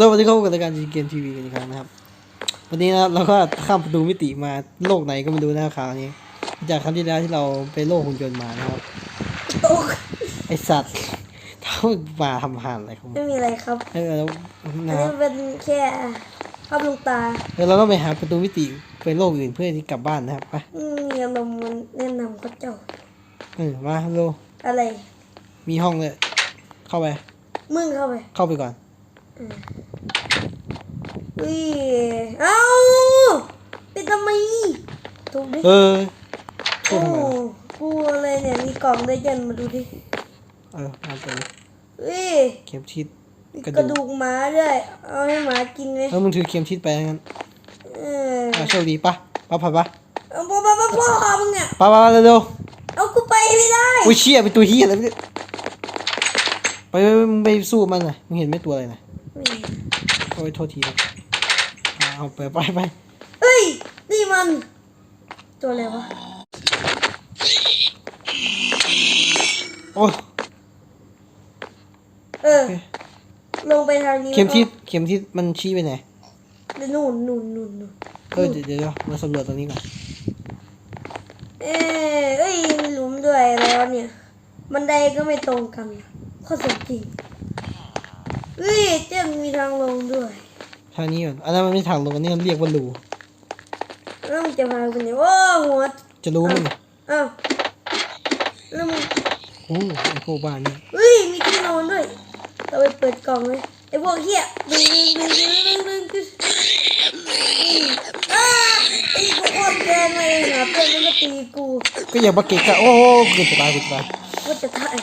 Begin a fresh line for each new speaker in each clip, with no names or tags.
สวัสดีครับกับรายการจีเกมทีวีกันอีกครั้งนะครับ วันนี้นะครับเราก็ข้ามประตูมิติมาโลกไหนก็ไม่รู้นะครับคราวนี้ จากครั้งที่แล้วที่เราไปโลกหุ่นยนต์มานะครับ
โอ้
ไอสัตว์เท่ามาทำหานอะไรของมัน
ไม่มีอะไรครับ
เออแล้ว
อัน
นะค
นี้
รับ
เป็นแค่ภาพลวงตา
แล้วเราก็ไปหาประตูมิติไปโลกอื่นเพื่อที่กลับบ้านนะครับไป
อืมมีอารมณ์มันแนะนำเขาเจ้า
เออมาโล
อะไร
มีห้องเลยเข้าไป
มึงเข้าไป
เข้าไปก่อน
อุ้ยเอ้าปิดทำไมถูกดิ
เออ
โอ้
เข้าทำไมวะ
กูอะไรเนี่ยมีกล่องด้วยยันมาดูดิ
เออมาตัวนี้
อุ้ย
เข็มทิศ
มี
กระ
กระ
ดู
ดู
ก
กหมาด้วย เอาให้หมากินไหม
เออมึงถือเข็มทิศไปงั้น
เออ
อะโชคดีปะปะผัดปะ
เอาพ่อพ่อพ่อพ่อมึงอะ
ปะปะเร็ว
เอากูไปไม่ได้
ๆอุ้ยเชี่ยเป็นตัวเฮียอะไรเนี่ยไปไปไปมึงไปสู้มันหน่อยมึงเห็นไหมตัวอะไรนะ
ไม่
โอ้ยโทษทีนะอะเอาไปไปไป
เอ้ย นี่มัน ตัวอะไรวะ
โอ้ย
เออ
โอเค
ลงไปทางนี้
เข็มทิศเข็มทิศมันชี้ไปไหน
แล้วนู่นนู่นนู่นนู่น
เออเดี๋ยวเดี๋ยวมาสำรวจตรงนี้ก่อน
เอ้ยเอ้ยมีหลุมด้วยแล้วเนี่ยบันไดก็ไม่ตรงกันข้อสมจริง เฮ้ยเจ้ามีทางลงด้วย
ทางนี้ก่อนอันนั้นมันไม่ทางลงอันนี้มันเรียกว่ารู
แล้วมึงจะพาไปไหนโอ้หัว
จะรู้มั้ยเนี่ย
อ้าวแล้วมึง
โอ้ไอ้พวกบ้านนี่
เฮ้ยมีที่นอนด้วยเราไปเปิดกล่องเลยไอ้พวกเหี้ยดึงดึงดึงดึงดึงดึงดึงอ้าไอ้พวกอ้วนแกงเลยหาเพื่อนแล้วก็ตีกู
ก็อย่ามาเกะกะโอ้โหเกิดจะตายเกิดจะตาย
ว่าจะตาย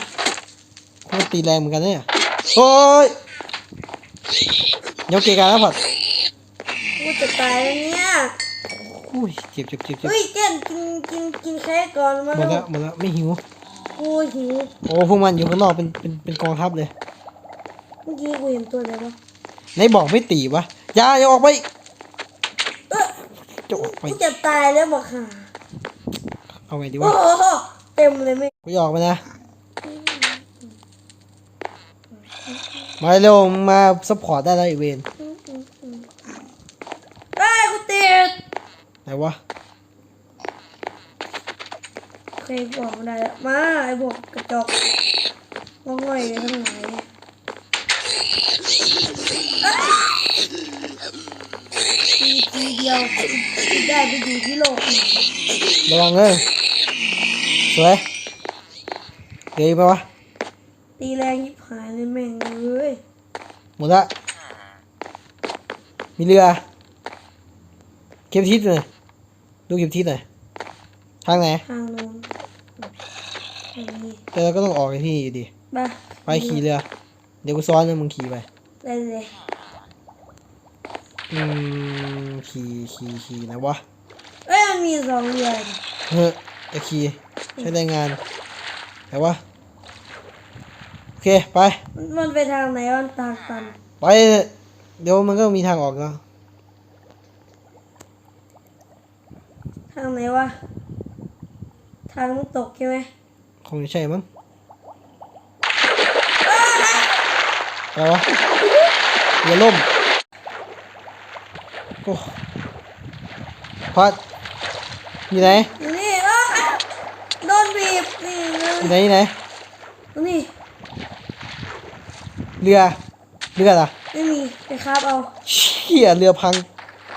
โคตรตีแรงเหมือนกันเนี่ยโอ้ยเดี๋ ยวเกะกะแล้วผัด
ว่าจะตายแล้วเนี่ย
อุ้ยเจ็บเจ็บเจ็บเจ็บ
เฮ้ยเจ้นกินกินกินแค่ก่อนมา
หมด
แล้
แล้ววหมดแล้วไม่หิว
กูหิว
โอ้พวกมันอยู่ข้างนอกเป็นเป็นเป็นกองทัพเลย
เมื่อกี้กูเห็นตัวอะไรวะ
ไหนบอกไม่ตีวะอย่าอย่าออกไป
เออ
จะออกไป
กูจะตายแล้วบอกห่า
เอาไงดี
โอ้
วะ
โหเต็มเลยไม่
กูจะออกไปนะ มาเร็วมึงมาซัพพอร์ตได้แล้วไอเวน
ได้กูติด
ไหนวะ
เคยบอกมาได้แล้วมาไอ้บอกกระจอกงง่อยเลยทั้งหลายทีทีเดียวกูได้ไปอยู่ที่โลกอีก
ระวังเลยสวยเดี๋ยวอีกไปวะ
ตีแรงยิบหายเลยแม่งเลย
หมดละ มีเรือ เก็บทิศหน่อยดูเก็บทิศหน่อย ทางไหน
ทางโน้นทางนี้
แต่เราก็ต้องออกจากที่นี่อยู่ดี
บ้า
ไปขี่เรือ เดี๋ยวกูซ้อนนะมึงขี่ไป
ได้เลย
อืมขี่ขี่ขี่นะวะ
เอ้ยมันมีสองเรือดิ
เฮ้ยจะขี่ใช้แรงงาน แต่ว่าโอ เคไป
มันมันไปทางไหนมันทางตัน
ไป เดี๋ยวมันก็มีทางออกแล้ว
ทางไหนวะ ทางน้ำตกใช่ไหม
คงจะใช่มั้งอะไรวะอย่าล่มโอ้พัดอยู่ไหน
อยู่นี่อ้าโดนบีบนี่นะ
อยู่ไหนอยู่ไหน
นี่
เรือเรือล่ะ
ไม่มีไปคาบเอา
เชี่ยเรือพัง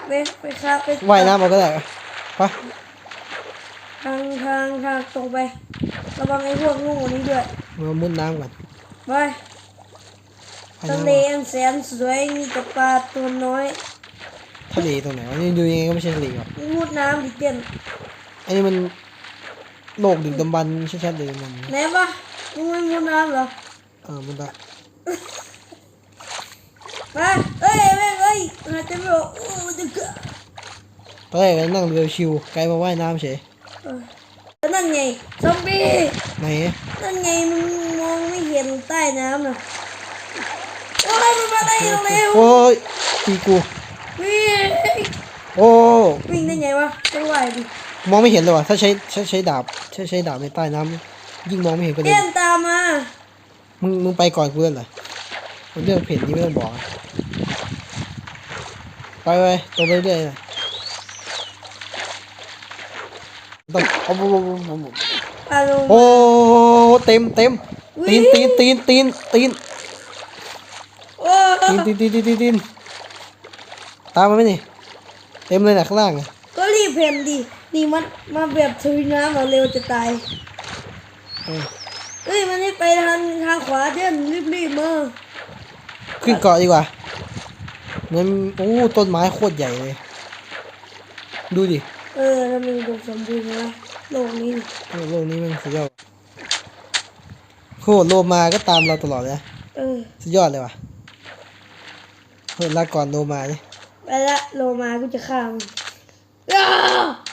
ไปไปคาบไป
ว่ายน้ำเอาก็ได้ไป
ทางทางทางตรงไประวังไอ้พวกงูนี้ด้วย
มามุดน้ำก่อน
ไป
ไป
ทะ
น้ำ
เล
ก่อน
อันแสนสวยมีแต่ปลาตัวน้อย
ทะเลตรงไหนวะนี่ดูยังไงก็ไม่ใช่ทะเลหรอก
มุดน้ำดิเต้น
อันนี้มันโลกดึกดำบรรพ์ชัดๆเลยมัน
ไหนปะมึงไม่มุดน้ำเหรอ
เออมันละ
มาเอ้ยแม่งเอ้ยหายใจไม่ออกโอ้จะเกะ
ตอนแรกก็นั่งเรือชิวไกลมาว่ายน้ำเฉย
เออแล้วนั่นไงซอมบี้
ไหน
นั่นไงมึงมองไม่เห็นใต้น้ำน่ะโอ้ยมันมาได้เร็ว
โอ้ยตีกู
ๆวิ่ง
โอ้
วิ่งได้ไงวะไม่ไหวดิ
มองไม่เห็นเลยว่ะถ้าใช้ใช้ใช้ดาบใช้ใช้ดาบในใต้น้ำยิ่งมองไม่เห็นก็เลย
เต้นตามมา
มึงมึงไปก่อนกูเลยเหรอเรื่องเพจนี้ไม่ต้องบอกอะไปตรงไปเรื่อยๆนะต้องเอาบุบบุบบุบบุบ
ปลาโลมา
โอ้เต็มเต็มตีนตีนตีนตีนตีน
โอ้
ตีนตีนตีนตีนตีนตีนตามมาไหมนี่เต็มเลยนะข้างล่างอะ
ก็รีบเพ่นดินี่มันมาแบบทุยน้ำเราเร็วจะตาย
เออ
เฮ้ยมันไม่ไปทางทางขวาเด่นรีบรีบๆมา
ขึ้นเกาะดีกว่าเหมือนโอ้ต้นไม้โคตรใหญ่เลย ดูดิ
เออทำไมดูสมบูรณ์วะโลกนี้นี่
โอ้โลกนี้มันสุดยอดโหโลมาก็ตามเราตลอดเลยนะ
เออ
สุดยอดเลยว่ะเฮ้ยลาก่อนโลมาดิ
ไปละโลมากูจะฆ่ามันอ้า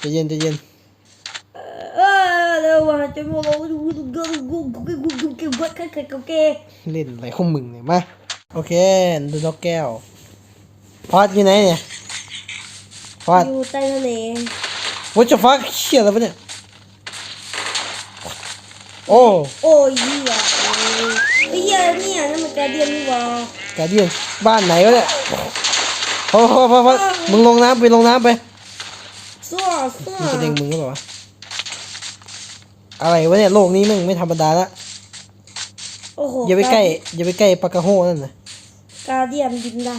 ใจะเย็นใจะเย็น
เอ อเร็วว่ะจะมอกว่าดูดูดูดูดูดูดูดูกันกันกัน
เล่นอะไรของมึงเนี่ยมาโอเคดูนกแก้วพอดอยู่ไหนเนี่ยพอด
อยู่ใต้ทะเล
what the fuck เชี่ยอะไรวะเนี่ยโอ้
โอ้ยเหี้ยไอ้เหี้ยเนี่ยนั่นมันกระเดียนนี่ว่า
กาเดียนบ้านไหนวะเนี่ยพอพอพอพอมึงลงน้ำไปลงน้ำไป
ซัวซัว
มึงจะเด้งมึงก็บอกว่า อะไรวะเนี่ยโลกนี้มึงไม่ธรรมดาละ
โอ้โห
อย่าไปใกล้อย่าไปใกล้ปากกาโฮนั่นนะ
กาเดียนบินได้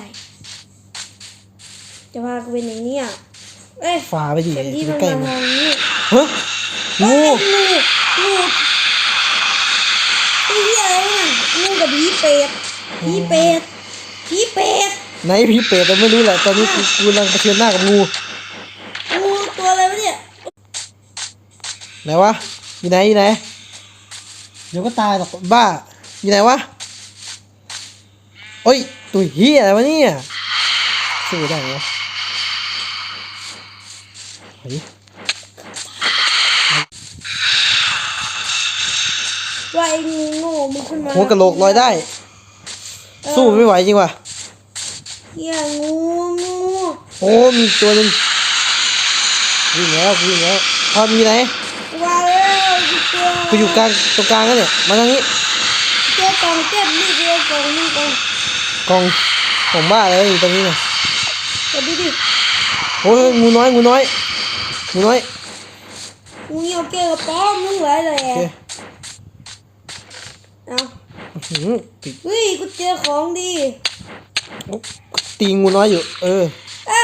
จะพากูเป็นอย่างเนี้ยเอ้ย
ฝ่าไปดิ
เต็มที่
อย่า
มั
ไป
น
ใกล้
มา
มัน
ทางนี้
ฮะงู
งูงูไอ้เหี้ยอะไรเนี่ยงูกับผีเป็ดผีเป็ดผีเป็ด
ไหนผีเปรตเราไม่รู้แหละตอนนี้กูกูกำลังเผชิญหน้ากับงู
งูตัวอะไรวะเนี่ย
ไหนวะ อยู่ไหนอยู่ไหน เดี๋ยวก็ตายหรอกบ้า อยู่ไหนวะโอ้ยตัวเฮียอะไรวะเนี่ยสู้ได้ไหมวะเฮ้ย
ว่าไอ้งูโง่มึงขึ้นมา
หัวกะโหลกลอยได้ สู้ไม่ไหวจริงว่ะ
เหี้ยงูงู
โอ้มีอีกตัวหนึงวิ่งแล้ววิ่งแล้วพอมีไหน
ว่าแล้ว กูเจอ
กูอยู่กลางตรงกลางแล้วเนี่ย มาทางนี้
เจอกล่องเจ็บนี่เจอกล่องนี่กล่อง
กองของบ้าเลยอยู่ตรงนี้เนี่ย
เดี๋ยวดูดิ
โอ้ยงูน้อยงูน้อยงูน้อย
งูเหี่ยวเกกับป้อมมึงไรเลย
โอเค
เอา
อื้อหือติด
เฮ้ยกูเจอของดี
โอ้ตีงูน้อยอยู่ เออ
อะ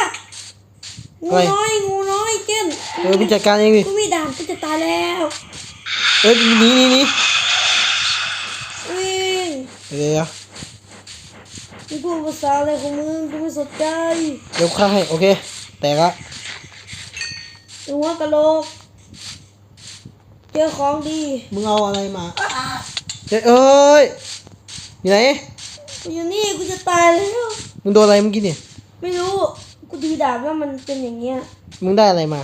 งู
อะไร
น้อยงูน้อยเจน
เออพี่จัดการเองดิ
กูมีดาบกูจะตายแล้ว
เออหนีหนีหนี
วิ่ง
เดี๋ยวเดี๋ยว
มึงพูดภาษาอะไรของมึงกูไม่สนใจ
เดี๋ยวข้างให้โอเค แตกละ
หัวกะโหลก เจอของดี
มึงเอาอะไรมาเฮ้ยเอ้ยอยู่ไหน
กูอยู่นี่กูจะตายแล้ว
มึงโดนอะไรเมื่อกี้เนี่ย
ไม่รู้กูดีดาบว่ามันเป็นอย่างเงี้ย
มึงได้อะไรมา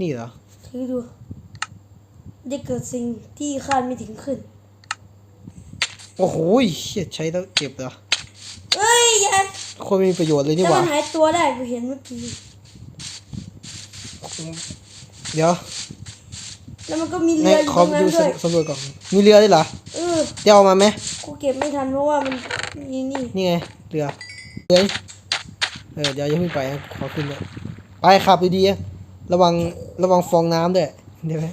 นี่เหรอ
ถือดูได้เกิดสิ่งที่คาดไม่ถึงขึ้น
โอ้โหเชี่ยใช้แล้วเจ็บเหรอ
เอ้ยอย่า
โคนไม่มีประโยชน์เลยนี่
แต่
หว่า
มันหายตัวได้กูเห็นเมื่อกี้
เดี๋ยว
แล้วมันก็มี
ไหน
เรืออยู่
ข
ต
อ
รงนั้น
ดู
ด้วย
สำรวจก่อนมีเรือด้วยเหรอ
เออ
เดี๋ยวเอามาไหม
กูเก็บไม่ทันเพราะว่ามันนี่นี่
นี่ไงเรือเรือเออเดี๋ยวยังไม่ไปนะขอขึ้นเลยไปขับดีๆนะ ระวังระวังฟองน้ำด้วยเดี๋ยวไหม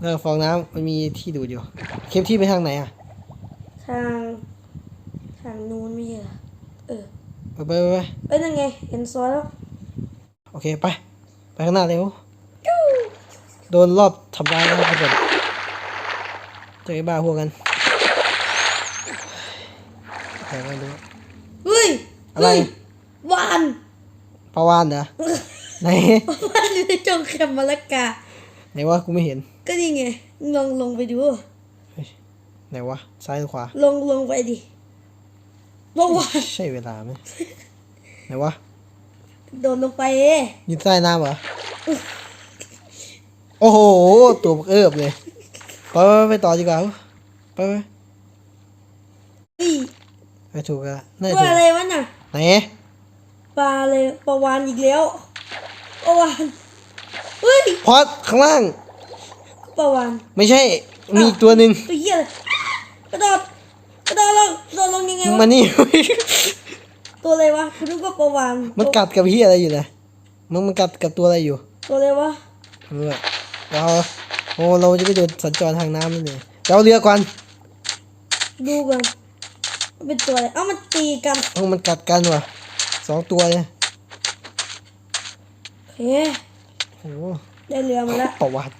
เออฟองน้ำมันมีที่ดูดอยู่เข้มที่ไปทางไหนอะ
ทางทางนู้นไม่ใช่เหรอเออ
ไปไปไปไป
เอ้ยนั่นไง เห็นซอยแล้ว
โอเคไป ไปข้างหน้าเร็วโดนรอบทำร้ายนะครับทุกคนเจอไอ้บ้าพวกกันแต่ไม่รู้
เฮ้ย
อะไร
เฮ้ยวาน
ปลาวานเหรอ ไหน
วานอยู่ในจงแคมมาละกา
ไหนวะกูไม่เห็น
ก็นี่ไงลองลงไปดู
ไหนวะซ้ายหรือขวา
ลงลงไปดิว่าวาน
ใช่เวลาไหมไหนวะ
โดดลงไปเอ้
อยู่ใต้น้ำเหรอโอ้โห ตัวบักเอิบเลยไปไปไปต่อดีกว่าไปไป
เฮ้ย
ไปถูกแล้วน่าจะ
ว่า
ถูก
อะไรวะน่ะ
ไหน
ปลาเลยปลาวานอีกแล้ว ปลาวานเฮ้ย
พอดข้างล่าง
ปลาวาน
ไม่ใช่ มีอีกตัวหนึ่ง
ตัวเหี้ยอะไรกระโดดกระโดดลงกระโดดลงยังไงไง
มึง
วะ
มานี่
ตัวอะไรวะคุณนึกว่าประวาน
มันกัดกับพี่อะไรอยู่นะมึงมันกัดกับตัวอะไรอยู่
ตัวอะไรวะ
เออเราโอ้เราจะไปโดนสัญจรทางน้ำนี่เนี่ยเราเรือก่อน
ดูกันมันเป็นตัวอะไรเอ้ามันตีกัน
เออมันกัดกันว่ะสองตัวเลย
โอเค
โอ้โห
ได้เรือมาแล้ว
ประวัติ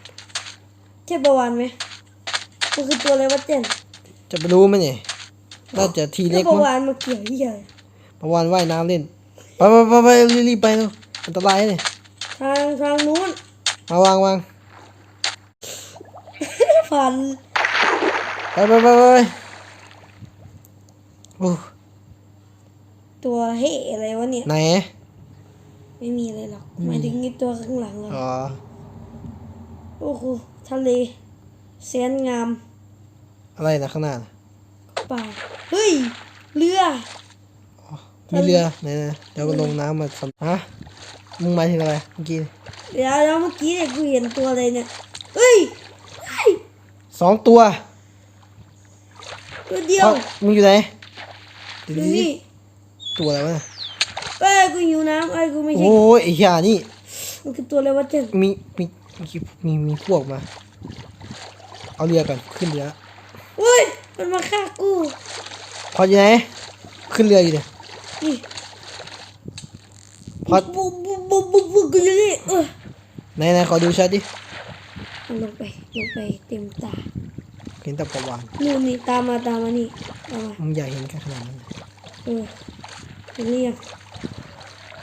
ใช่ประวานไหมมันคือตัวอะไรวะเจน
จะไปรู้ไหมเนี่ยน่าจะที
แล้
เล็
ว
ก
ประ
มั้ง
วานมาเกี่ยวที่อะไร
ประวันว่ายน้ำเล่น ไปไปไปไปรีบๆไปเร็วอันตรายเนี่ย
ทางทางนู้น
มาวางวาง
ผ่าน
ไปไปไปไปโอ้
ตัวเฮ่อะไรวะเนี่ย
ไหน
ไม่มีอะไรหรอกหมายถึงนี่ตัวข้างหลังเรา
อ๋อ
โอ้โหทะเลแสนงาม
อะไรนะข้างหน้าน่ะ
เปล่าเฮ้ย เรือ
มีเรือไหนนะเดี๋ยวก็ลงน้ำมาสำฮะมึงหมายถึงอะไรเมื่อกี้
เดี๋ยวแล้วเมื่อกี้เนี่ยกูเห็นตัวอะไรเนี่ยเฮ้ยเฮ้ย
สองตัว
ตัวเดียว
เอ้ามึงอยู่ไหนเดี๋ยว
ดู
ดิ
นี่
ตัวอะไรวะน่ะ
เอ้ยกูหิวน้ำเอ้ยกูไม่ใช่
โอ้ยไอ้ห่านี่
มันคือตัวอะไรวะเจน
มีมีมีมีมีพวกมา เอาเรือก่อนขึ้นเรือ
เฮ้ยมันมาฆ่ากู
พอดอยู่ไหนขึ้นเรืออยู่เนี่ย
นี่
พอด
บุบบุบบุบบุบบุบกูอยู่นี่เออ
ไหนไหนขอดูชัดดิ
มันลงไปลงไปเต็มตา
เห็นแต่ประวาน
นู่นนี่ตามมาตามมานี่ตามมา
มึงอย่าเห็นแค่ขนาดนั้นนะ
เออเห็นหรือยังต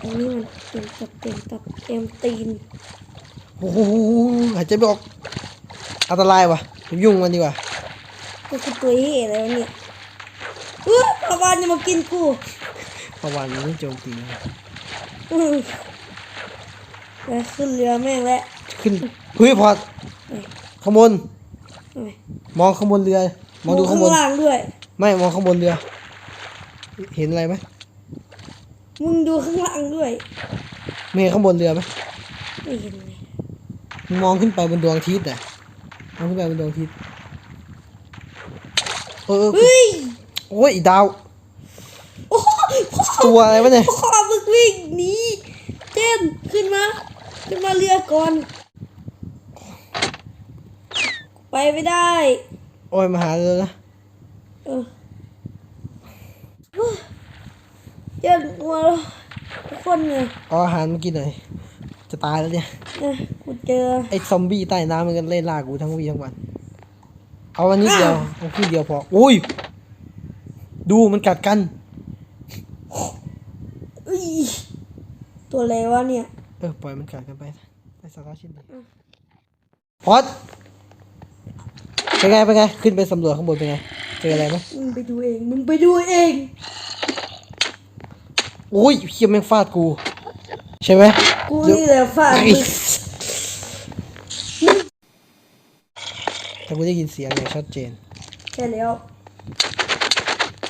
รงนี้มันเต็มตับเต็มตับเต็มตีน
โอ้โหหายใจไม่ออกอันตรายว่ะไปยุ่งมันดีกว่า
ก็คือตัวเหี้ยอะไรวะเนี่ยเออปลาวานจะมากินกู
ประวานมันไม่โจมตีนะ
อือไปขึ้นเรือแม่งแล้ว
ขึ้นเฮ้ยพอด
ไป
ข้างบน
ไป
มองข้างบนเรือ มองดูข้างบน
ล่างด้วย
ไม่มองข้างบนเรือ เห็นอะไรไหม
มึงดูข้างล่างด้วย
ไม่เห็นข้างบนเรือไหม
ไม่เห็นเลย
มึงมองขึ้นไปบนดวงอาทิตย์อะมองขึ้นไปบนดวงอาทิตย์เออเออ
เฮ้ย
โอ้ยอีดาว
โอ้โหพ่อ
ตัวอะไรวะเนี่ย
พ่อมึงวิ่งหนีเต้นขึ้นมา ขึ้นมาเรือก่อน ไปไม่ได้
โอ้ยมาหาเรือนะ
เออ เจ็บหัวทุกคนไง
เอาอาหารมากินหน่อย จะตายแล้วเนี่ย
นะกูเจอ
ไอ้ซอมบี้ใต้น้ำมันก็เล่นล่ากูทั้งวี่ทั้งวัน เอาอันนี้เดียวเอาขี้เดียวพอ อุ้ย ดูมันกัดกัน
อุ้ยตัวอะไรวะเนี่ย
เออปล่อยมันกัดกันไปไปสาระชิ้นดีพอดเป็นไงเป็นไง ขึ้นไปสำรวจข้างบนเป็นไง เจออะไรไหม
มึงไปดูเอง มึงไปดูเอง
โอ้ยเฮียแม่งฟาดกู ใช่ไหม
กูนี่แหละฟาด
ไอ้
มึง
แต่กูได้ยินเสียงอย่างชัดเจน
ใช่แล้ว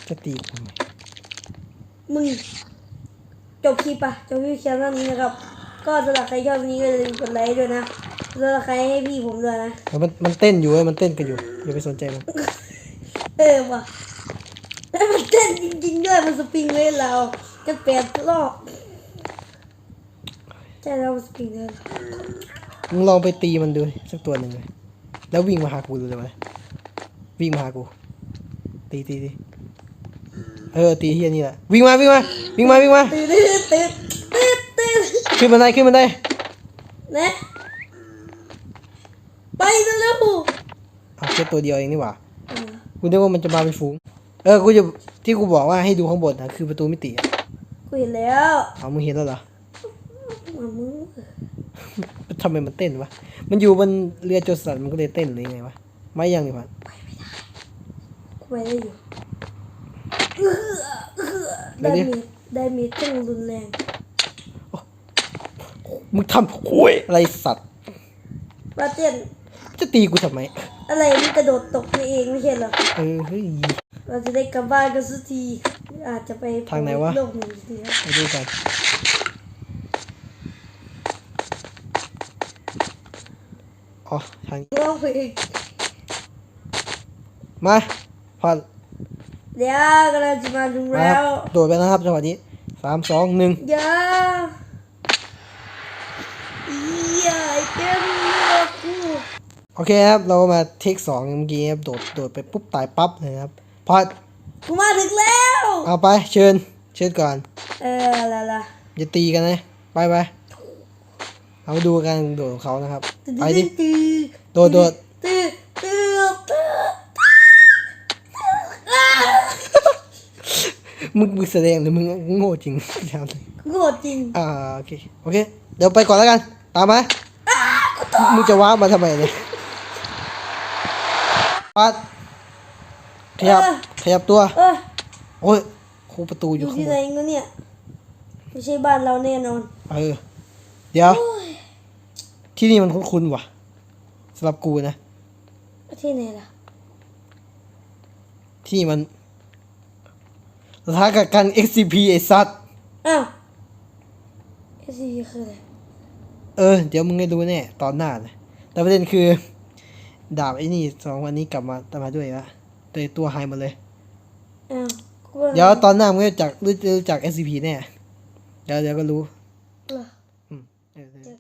จะตีกูทำไม
มึงจบคลิปปะจบคลิปแค่นี้นะครับ ก็สำหรับใครชอบนี้ก็อย่าลืมกดไลค์ด้วยนะสำหรับใครให้พี่ผมด้วยนะ
แล้วมันมันเต้นอยู่เว้ยมันเต้นกันอยู่อย่าไปสนใจมัน
เออว่ะแล้วมันเต้นจริงๆด้วยมันสปริงเลยเรา จะแปดรอบใช่แล้วมันสปริงเลย
มึงลองไปตีมันดูสักตัวหนึ่งเลย แล้ววิ่งมาหากูดูเลยไหมวิ่งมาหากู ตีตีตีเออตีเฮียนี่แหละวิ่งมาวิ่งมาวิ่งมาวิ่งมา
ตื่นตื่นตื่นตื่นตื่น
ขึ้นบันไดขึ้นบันได
นะไปเร็ว
อะแค่ตัวเดียวเองนี่หว่า
ๆเออ
กูนึกว่ามันจะมาเป็นฝูง เออกูจะที่กูบอกว่าให้ดูข้างบนนะคือประตูมิติอะ
กูเห็นแล้ว
เอามึงเห็นแล้วเหรอ
มามึง
ทำไมมันเต้นวะ มันอยู่บนเรือโจรสันมันก็เลยเต้นหรือไงวะ ไม่ยังดีกว่า
กูไปได้อยู่เอื้อเอื้อได้มีได้มีต้องรุนแรง
มึงทำโอ้ยอะไรสัตว์
ปลาเต้น
จะตีกูทำไม
อะไรมันกระโดดตกไปเองไม่ใช่เหรอ
เออเฮ้ย
เราจะได้กลับบ้านกันสักที อาจจะไป
ทางไหนวะ
โลกหนึ่งทีครับ
ไปดูกันอ๋อทาง
ร้องเพลง
มาพอ
เดี๋ยวกำลังจะมาถึง
มา
แล้
ครับ
ว
โดดไปนะครับจังหวะนี้สามสองหนึ่ง
อย่าอย่าเจ้าเลือกกู
โอเคครับ เรามาเทคสองเมื่อกี้ครับโดดโดดไปปุ๊บตายปั๊บเลยครับพอด
กูมาถึงแล้ว
เอาไปเชิญ เชิญก่อน
เออละละ
อย่าตีกันนะ ไปไปเอามาดูการโดดของเขานะครับ ไปดิ
ตื้อ
โดดโดด
ตื้อตื้อตื้อ
มึงมึงแสดงหรือมึงโง่จริงครับ
กูโกรธจริง
อ่าโอเคโอเค เดี๋ยวไปก่อนแล้วกัน ตามมามึงจะว้าร์ปมาทำไมเนี่ยปัดขยับข ยับตัว
เออ
โอ้ยครูประตูอ
อยู่ยู่
ข้าง
ที่
บ
ไหน
น
ก็เนี่ย ไม่ใช่บ้านเราแน่นอน
เออ เดี๋ยวที่นี่มันคุ้นๆว่ะสำหรับกูนะ
ที่ไหนล่ะ
ที่นี่มันสถานกักกัน SCP ไอ้สัตว์
อ้าว SCP คืออะไร
เออ เดี๋ยวมึงได้รู้แน่ ตอนหน้านะ แต่ประเด็นคือ ดาบไอ้นี่สองวันนี้กลับมาตามมาด้วยละแต่ตัวหายหมดเลย
อ้าวกูว่า
เดี๋ยวตอนหน้ามึงจะรู้จักรู้รู้จัก SCP แน่เดี๋ยวเดี๋ยวก็รู้
เหรอ
อืมเออเออ
เจอ